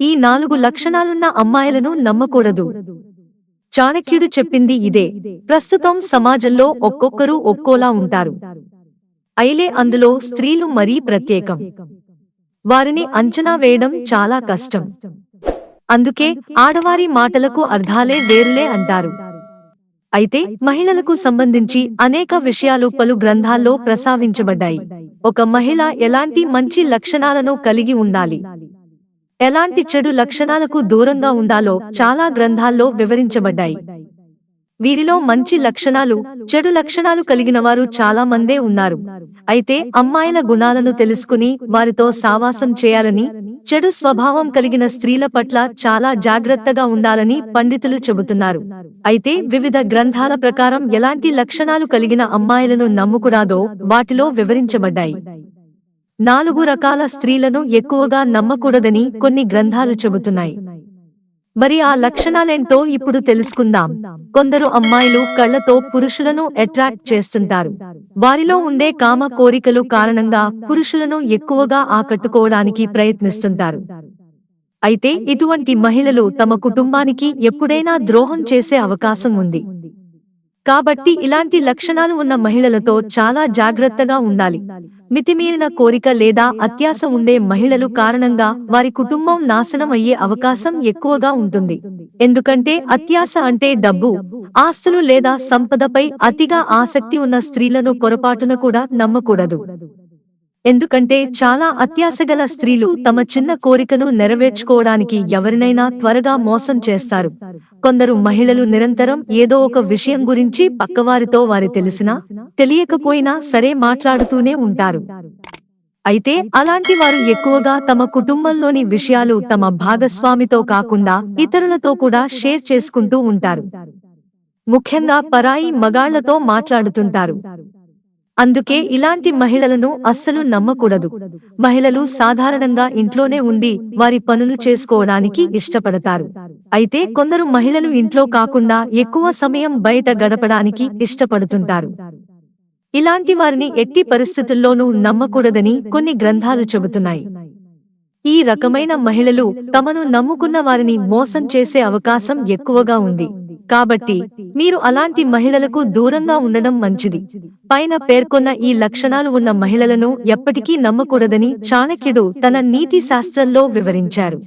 ఈ నాలుగు లక్షణాలున్న అమ్మాయిలను నమ్మకూడదు. చాణక్యుడు చెప్పింది ఇదే. ప్రస్తుతం సమాజంలో ఒక్కొక్కరు ఒక్కోలా ఉంటారు. అయిలే అందులో స్త్రీలు మరీ ప్రత్యేకం. వారిని అంచనా వేయడం చాలా కష్టం. అందుకే ఆడవారి మాటలకు అర్థాలే వేరులే అంటారు. అయితే మహిళలకు సంబంధించి అనేక విషయాలు పలు గ్రంథాల్లో ప్రస్తావించబడ్డాయి ఒక మహిళ ఎలాంటి మంచి లక్షణాలను కలిగి ఉండాలి? ఎలాంటి చెడు లక్షణాలకు దూరంగా ఉండాలో చాలా గ్రంథాల్లో వివరించబడ్డాయి. వీరిలో మంచి లక్షణాలు చెడు లక్షణాలు కలిగిన వారు చాలా మందే ఉన్నారు. అయితే అమ్మాయిల గుణాలను తెలుసుకుని వారితో సావాసం చేయాలని చెడు స్వభావం కలిగిన స్త్రీల పట్ల చాలా జాగ్రత్తగా ఉండాలని పండితులు చెబుతున్నారు. అయితే వివిధ గ్రంథాల ప్రకారం ఎలాంటి లక్షణాలు కలిగిన అమ్మాయిలను నమ్ముకురాదో వాటిలో వివరించబడ్డాయి. నాలుగు రకాల స్త్రీలను ఎక్కువగా నమ్మకూడదని కొన్ని గ్రంథాలు చెబుతున్నాయి. మరి ఆ లక్షణాలేంటో ఇప్పుడు తెలుసుకుందాం. కొందరు అమ్మాయిలు కళ్ళతో పురుషులను అట్రాక్ట్ చేస్తుంటారు. వారిలో ఉండే కామ కోరికలు కారణంగా పురుషులను ఎక్కువగా ఆకట్టుకోవడానికి ప్రయత్నిస్తుంటారు. అయితే ఇటువంటి మహిళలు తమ కుటుంబానికి ఎప్పుడైనా ద్రోహం చేసే అవకాశం ఉంది. కాబట్టి ఇలాంటి లక్షణాలు ఉన్న మహిళలతో చాలా జాగ్రత్తగా ఉండాలి. మితిమీరిన కోరిక లేదా అత్యాశ ఉండే మహిళలు కారణంగా వారి కుటుంబం నాశనం అయ్యే అవకాశం ఎక్కువగా ఉంటుంది. ఎందుకంటే అత్యాశ అంటే డబ్బు ఆస్తులు లేదా సంపదపై అతిగా ఆసక్తి ఉన్న స్త్రీలను పొరపాటున కూడా నమ్మకూడదు. ఎందుకంటే చాలా అత్యాశగల స్త్రీలు తమ చిన్న కోరికను నెరవేర్చుకోవడానికి ఎవరినైనా త్వరగా మోసం చేస్తారు. కొందరు మహిళలు నిరంతరం ఏదో ఒక విషయం గురించి పక్కవారితో వారి తెలిసినా తెలియకపోయినా సరే మాట్లాడుతూనే ఉంటారు. అయితే అలాంటి వారు ఎక్కువగా తమ కుటుంబంలోని విషయాలు తమ భాగస్వామితో కాకుండా ఇతరులతో కూడా షేర్ చేసుకుంటూ ఉంటారు. ముఖ్యంగా పరాయి మగాళ్ళతో మాట్లాడుతుంటారు. అందుకే ఇలాంటి మహిళలను అస్సలు నమ్మకూడదు. మహిళలు సాధారణంగా ఇంట్లోనే ఉండి వారి పనులు చేసుకోవడానికి ఇష్టపడతారు. అయితే కొందరు మహిళలు ఇంట్లో కాకుండా ఎక్కువ సమయం బయట గడపడానికి ఇష్టపడుతుంటారు. ఇలాంటి వారిని ఎట్టి పరిస్థితుల్లోనూ నమ్మకూడదని కొన్ని గ్రంథాలు చెబుతున్నాయి. ఈ రకమైన మహిళలు తమను నమ్ముకున్న వారిని మోసం చేసే అవకాశం ఎక్కువగా ఉంది. కాబట్టి మీరు అలాంటి మహిళలకు దూరంగా ఉండడం మంచిది. పైన పేర్కొన్న ఈ లక్షణాలు ఉన్న మహిళలను ఎప్పటికీ నమ్మకూడదని చాణక్యుడు తన నీతి శాస్త్రంలో వివరించారు.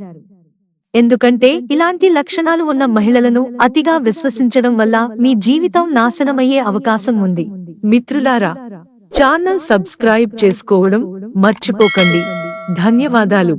ఎందుకంటే ఇలాంటి లక్షణాలు ఉన్న మహిళలను అతిగా విశ్వసించడం వల్ల మీ జీవితం నాశనమయ్యే అవకాశం ఉంది. మిత్రులారా ఛానల్ సబ్స్క్రైబ్ చేసుకోవడం మర్చిపోకండి. ధన్యవాదాలు.